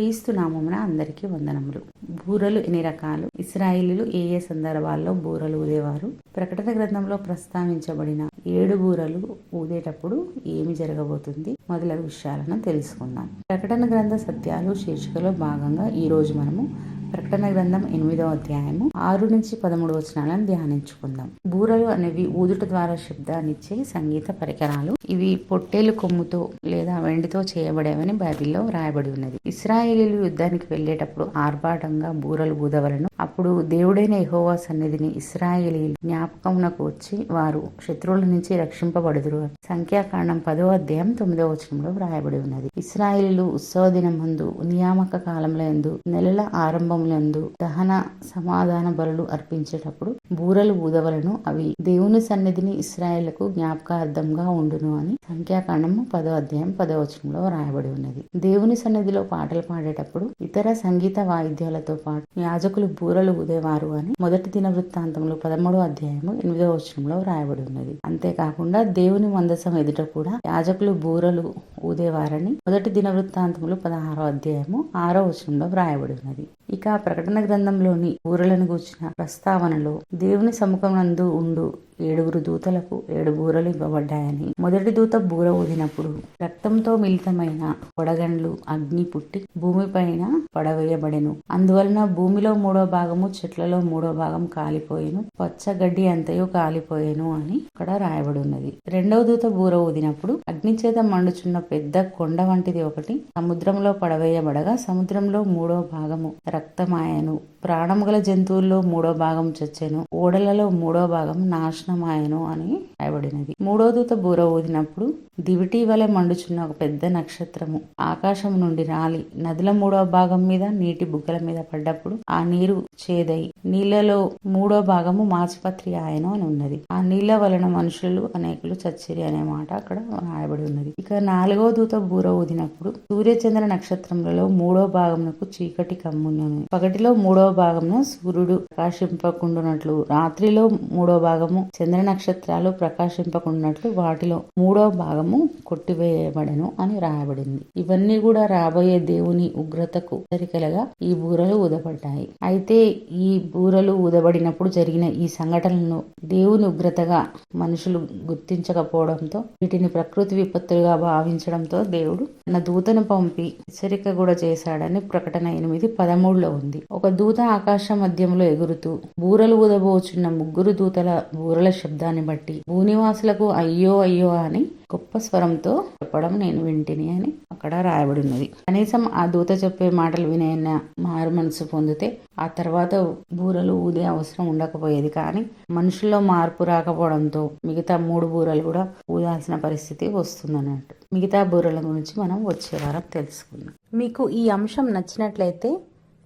క్రీస్తు నామమున అందరికీ వందనములు. బూరలు ఎన్ని రకాలు? ఇస్రాయిలీలు ఏ ఏ సందర్భాల్లో బూరలు ఊదేవారు? ప్రకటన గ్రంథంలో ప్రస్తావించబడిన ఏడు బూరలు ఊదేటప్పుడు ఏమి జరగబోతుంది? మొదలగు విషయాలను తెలుసుకుందాం. ప్రకటన గ్రంథ సత్యాలు శీర్షికలో భాగంగా ఈ రోజు మనము ప్రకటన గ్రంథం ఎనిమిదవ అధ్యాయము ఆరు నుంచి పదమూడు వచనాలను ధ్యానించుకుందాం. బూరలు అనేవి ఊదుట ద్వారా శబ్దాన్నిచ్చే సంగీత పరికరాలు. ఇవి పొట్టేలు కొమ్ముతో లేదా వెండితో చేయబడేవని బైబిల్లో రాయబడి ఉన్నది. ఇస్రాయేలీలు యుద్ధానికి వెళ్ళేటప్పుడు ఆర్భాటంగా బూరలు ఊదవలను. అప్పుడు దేవుడైన ఎహోవా సన్నిధిని ఇస్రాయేలీలు జ్ఞాపకమునకు వచ్చి వారు శత్రువుల నుంచి రక్షింపబడుదురు. సంఖ్యాకాండం పదో అధ్యాయం తొమ్మిదో వచనంలో వ్రాయబడి ఉన్నది. ఇస్రాయేలీలు ఉత్సవ దినం ముందు నియామక కాలంలో ఎందు నెలల ఆరంభం ఆరంభములందు దహన సమాధాన బలులు అర్పించేటప్పుడు బూరలు ఊదవలను. అవి దేవుని సన్నిధిని ఇస్రాయేళ్ళకు జ్ఞాపకార్థంగా ఉండును అని సంఖ్యాకాండము పదో అధ్యాయం పదో రాయబడి వ్రాయబడి ఉన్నది. దేవుని సన్నిధిలో పాటలు పాడేటప్పుడు ఇతర సంగీత వాయిద్యాలతో పాటు యాజకులు బూరలు ఊదేవారు అని మొదటి దిన వృత్తాంతంలో పదమూడో అధ్యాయము ఎనిమిదో వచనంలో వ్రాయబడి ఉన్నది. అంతేకాకుండా దేవుని మందసం ఎదుట కూడా యాజకులు బూరలు ఊదేవారని మొదటి దిన వృత్తాంతములు పదహారో అధ్యాయము ఆరో వచనంలో వ్రాయబడి ఉన్నది. ఇక ప్రకటన గ్రంథంలోని ఊరలను గూర్చిన ప్రస్తావనలో దేవుని సముఖమునందు ఉండు. ఏడుగురు దూతలకు ఏడు బూరలు ఇవ్వబడ్డాయని. మొదటి దూత బూర ఊదినప్పుడు రక్తంతో మిళితమైన పొడగండ్లు అగ్ని పుట్టి భూమిపైన పడవేయబడెను. అందువలన భూమిలో మూడో భాగము చెట్లలో మూడో భాగం కాలిపోయెను. పచ్చ గడ్డి అంతయు కాలిపోయెను అని ఇక్కడ రాయబడి ఉన్నది రెండవ దూత బూర ఊదినప్పుడు అగ్ని చేత మండుచున్న పెద్ద కొండ వంటిది ఒకటి సముద్రంలో పడవేయబడగా సముద్రంలో మూడో భాగము రక్తమాయను. ప్రాణము గల జంతువుల్లో మూడో భాగం చచ్చెను. ఓడలలో మూడో భాగం నాశనం దర్శనమాయను అని రాయబడినది. మూడో దూత బూర ఊదినప్పుడు దివిటి వలె మండుచున్న ఒక పెద్ద నక్షత్రము ఆకాశం నుండి రాలి. నదుల మూడో భాగం మీద నీటి బుగ్గల మీద పడ్డప్పుడు ఆ నీరు చేదై నీళ్ళలో మూడో భాగము మాచిపత్రి ఆయన అని ఉన్నది. ఆ నీళ్ళ వలన మనుషులు అనేకులు చచ్చిరి అనే మాట అక్కడ రాయబడి ఉన్నది. ఇక నాలుగో దూత బూర ఊదినప్పుడు సూర్యచంద్ర నక్షత్రములలో మూడో భాగమునకు చీకటి కమ్మున్నది. పగటిలో మూడో భాగమున సూర్యుడు ప్రకాశింపకుండునట్లు రాత్రిలో మూడో భాగము చంద్ర నక్షత్రాలు ప్రకాశింపకున్నట్లు వాటిలో మూడో భాగము కొట్టివేయబడను అని రాయబడింది. ఇవన్నీ కూడా రాబోయే దేవుని ఉగ్రతకు హెచ్చరికలుగా ఈ బూరలు ఊదబడ్డాయి. అయితే ఈ బూరలు ఊదబడినప్పుడు జరిగిన ఈ సంఘటనలను దేవుని ఉగ్రతగా మనుషులు గుర్తించకపోవడంతో వీటిని ప్రకృతి విపత్తులుగా భావించడంతో దేవుడు తన దూతను పంపి హెచ్చరిక కూడా చేశాడని ప్రకటన ఎనిమిది పదమూడులో ఉంది. ఒక దూత ఆకాశ మధ్యంలో ఎగురుతూ బూరలు ఊదబోచున్న ముగ్గురు దూతల బూరల శబ్దాన్ని బట్టి భూనివాసులకు అయ్యో అయ్యో అని గొప్ప స్వరంతో చెప్పడం నేను వింటిని అని అక్కడ రాయబడి ఉన్నది కనీసం ఆ దూత చెప్పే మాటలు వినైన మారు మనసు పొందితే ఆ తర్వాత బూరలు ఊదే అవసరం ఉండకపోయేది కానీ మనుషుల్లో మార్పు రాకపోవడంతో మిగతా మూడు బూరలు కూడా ఊదాల్సిన పరిస్థితి వస్తుందన్నట్టు. మిగతా బూరల గురించి మనం వచ్చే వారం తెలుసుకుందాం. మీకు ఈ అంశం నచ్చినట్లయితే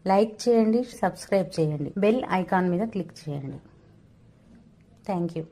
లైక్ చేయండి సబ్స్క్రైబ్ చేయండి బెల్ ఐకాన్ మీద క్లిక్ చేయండి. Thank you.